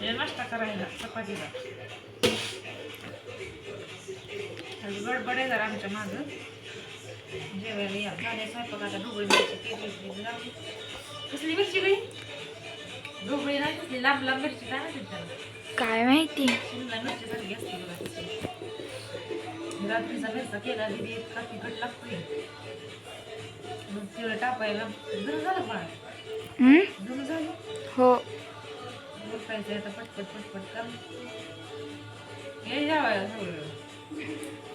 हे नाश्ता करायला चपातीला गडबड आहे जरा आमच्या मागं. जेवायला या. झाले स्वयंपाक आता ढोबळी मिरची केली होती लावली. कसली मिरची गई ढोबळी नाही कसली? लांब लांब मिरची काय त्याला? काय माहिती? शिमला मिरची सारखी असते बघा. तशी. रात्रीचा मिरचा केला इतका तिखट लागतोय. मग जर झालं झालं? हो. उठायचं आता पटपट पटपट कर. हे जेवायला सगळं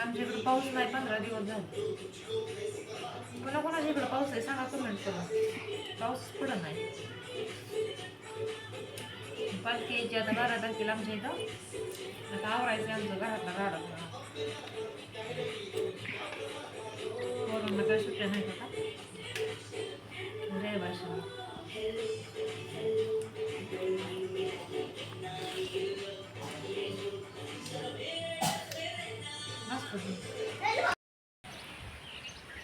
आमच्याकडे पाऊस नाही पंधरा दिवस झाले. कोणा कोणाच्या इकडे पाऊस आहे सांगा कमेंट करा. पाऊस पडत नाही. पालखी यायची आता बारा तारखेला आमच्या इथं. आता आवरायचं आमचं घरातला गाडा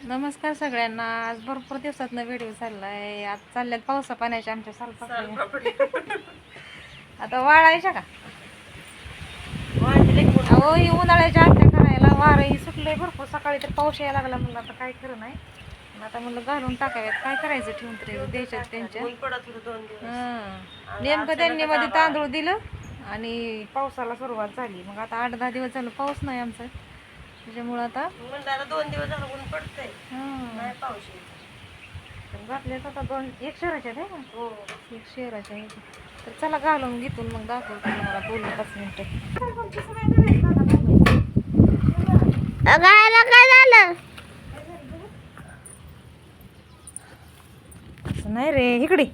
नमस्कार सगळ्यांना. आज भरपूर दिवसातनं व्हिडिओ चाललाय. आज चालल्यात पावसा पाण्याच्या आमच्या सालपापड्या आता वाळायच्या का? अहो ही उन्हाळ्याच्या आमच्या करायला वारही सुटलंय भरपूर सकाळी तर पाऊस यायला लागला म्हणलं आता काय खरं नाही. आता म्हणलं घालून टाकाव्यात काय करायचं ठेवून तरी द्यायच्यात त्यांच्या? हं. नेमकं त्यांनी मध्ये तांदूळ दिलं आणि पावसाला सुरुवात झाली. मग आता आठ दहा दिवस झालं पाऊस नाही आमचा. त्याच्यामुळं आता दोन दिवस झालं ऊन पडतंय. हं. नाही पाऊस तर घातल्यात आता दोन एक शहराच्या आहे ना हो. एक शहराच्या तर चला घालून घेतून मग दाखवतो मला बोलू पाच मिनिटं. गायला काय झालं? नाही रे इकडे.